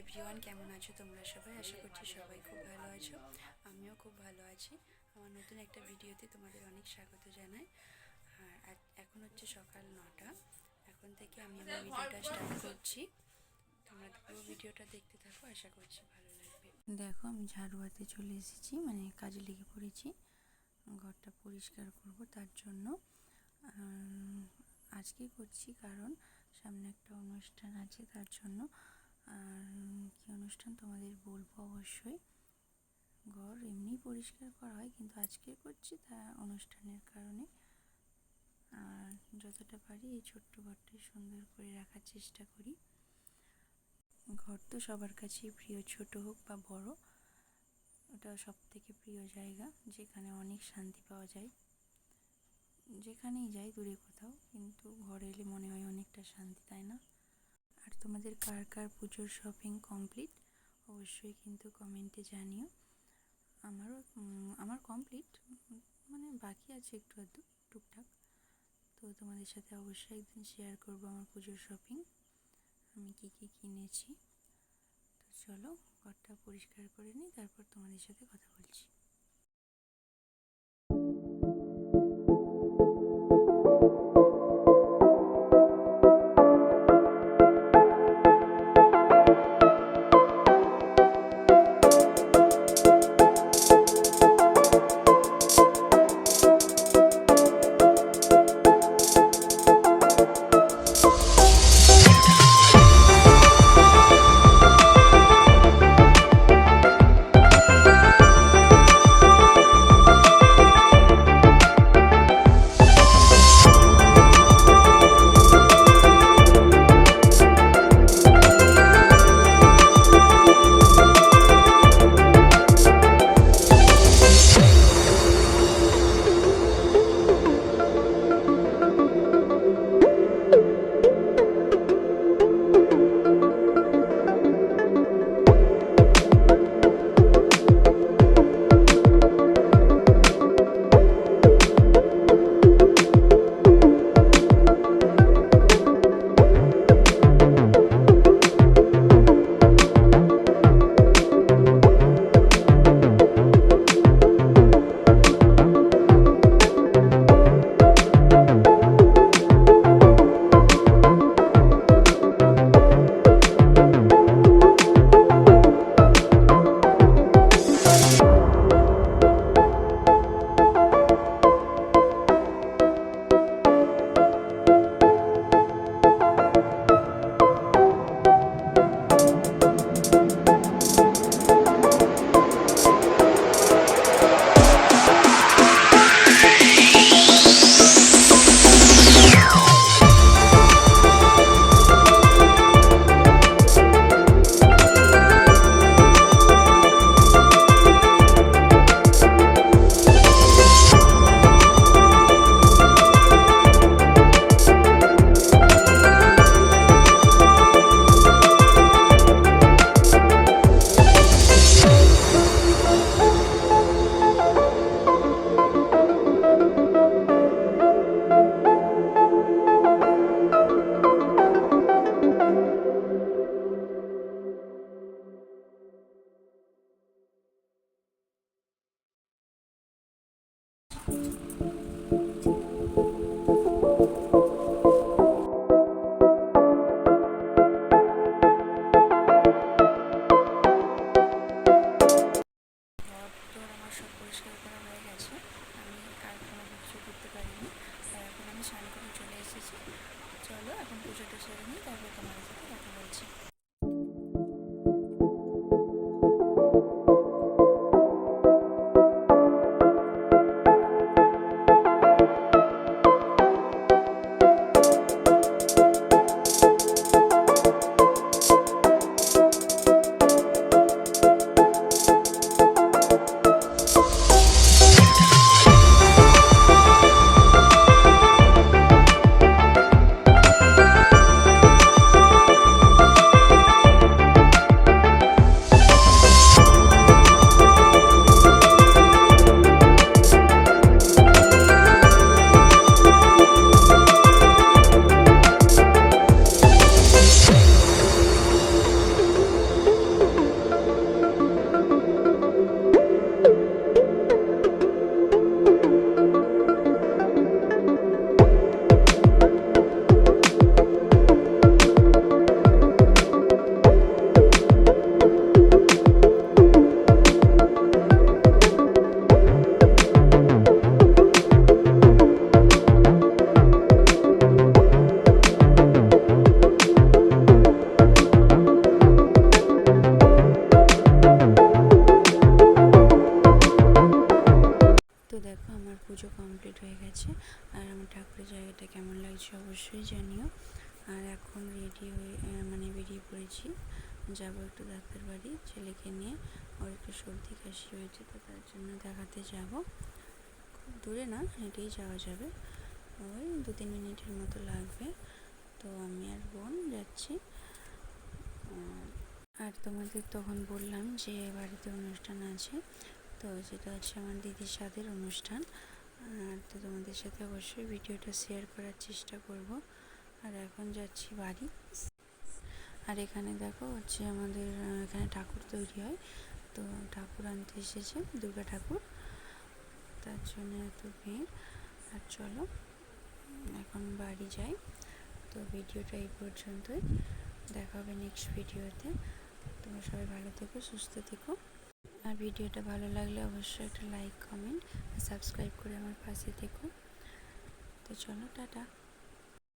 Everyone কেমন আছো তোমরা সবাই? আশা করছি সবাই খুব ভালো আছো। আমিও খুব ভালো আছি। আমার নতুন একটা ভিডিওতে তোমাদের অনেক স্বাগত জানাই। আর এখন হচ্ছে সকাল নটা। এখন থেকে আমি আমার ভিডিওটা স্টার্ট করছি। তোমরা পুরো ভিডিওটা দেখতে থাকো, আশা করছি ভালো লাগবে। দেখো, আমি ঝাড়ু হাতে চলে এসেছি মানে কাজে লেগে পড়েছি। ঘরটা পরিষ্কার করব তার জন্য। আজকে করছি কারণ সামনে একটা অনুষ্ঠান আছে তার জন্য। আর কী অনুষ্ঠান তোমাদের বলব অবশ্যই। ঘর এমনি পরিষ্কার করা হয়, কিন্তু আজকে করছি তা অনুষ্ঠানের কারণে। আর যতটা পারি এই ছোট্ট ঘরটাই সুন্দর করে রাখার চেষ্টা করি। ঘর তো সবার কাছেই প্রিয়, ছোট হোক বা বড়, ওটা সব থেকে প্রিয় জায়গা, যেখানে অনেক শান্তি পাওয়া যায়। যেখানেই যাই, দূরে কোথাও, কিন্তু ঘরে এলে মনে হয় অনেকটা শান্তি, তাই না? আর তোমাদের কার কার পুজোর শপিং কমপ্লিট অবশ্যই কিন্তু কমেন্টে জানিও। আমারও আমার কমপ্লিট মানে বাকি আছে একটু আধটু, টুকটাক। তো তোমাদের সাথে অবশ্যই একদিন শেয়ার করব আমার পুজোর শপিং আমি কি কি কিনেছি। তো চলো, ঘরটা পরিষ্কার করে নিই, তারপর তোমাদের সাথে কথা বলছি। হলো এখন পুজোটা সেরে নিই তারপর তোমার সাথে দেখা বলছি। ঠাকুরের জায়গাটা কেমন লাগছে অবশ্যই জানিও। আর এখন রেডি হয়ে মানে বেরিয়ে পড়েছি। যাব একটু ডাক্তার বাড়ি, ছেলেকে নিয়ে। ওর একটু সর্দি কাশি হয়েছে, তো তার জন্য দেখাতে যাব। খুব দূরে না, হেঁটেই যাওয়া যাবে। ওই দু তিন মিনিটের মতো লাগবে। তো আমি আর বোন যাচ্ছি। আর তোমাদের তখন বললাম যে বাড়িতে অনুষ্ঠান আছে। তো যেটা হচ্ছে আমার দিদির সাথের অনুষ্ঠান। আর তো তোমাদের সাথে অবশ্যই ভিডিওটা শেয়ার করার চেষ্টা করব। আর এখন যাচ্ছি বাড়ি। আর এখানে দেখো হচ্ছে আমাদের এখানে ঠাকুর তৈরি হয়। তো ঠাকুর আনতে এসেছে, দুর্গা ঠাকুর। তার জন্য এত ভিড়। আর চলো, এখন বাড়ি যাই। তো ভিডিওটা এই পর্যন্তই। দেখা হবে নেক্সট ভিডিওতে তোমরা সবাই ভালো থেকো, সুস্থ থেকো। আর ভিডিওটা ভালো লাগলে অবশ্যই একটা লাইক, কমেন্ট সাবস্ক্রাইব করে আমার পাশে থেকো তো চলো, টাটা।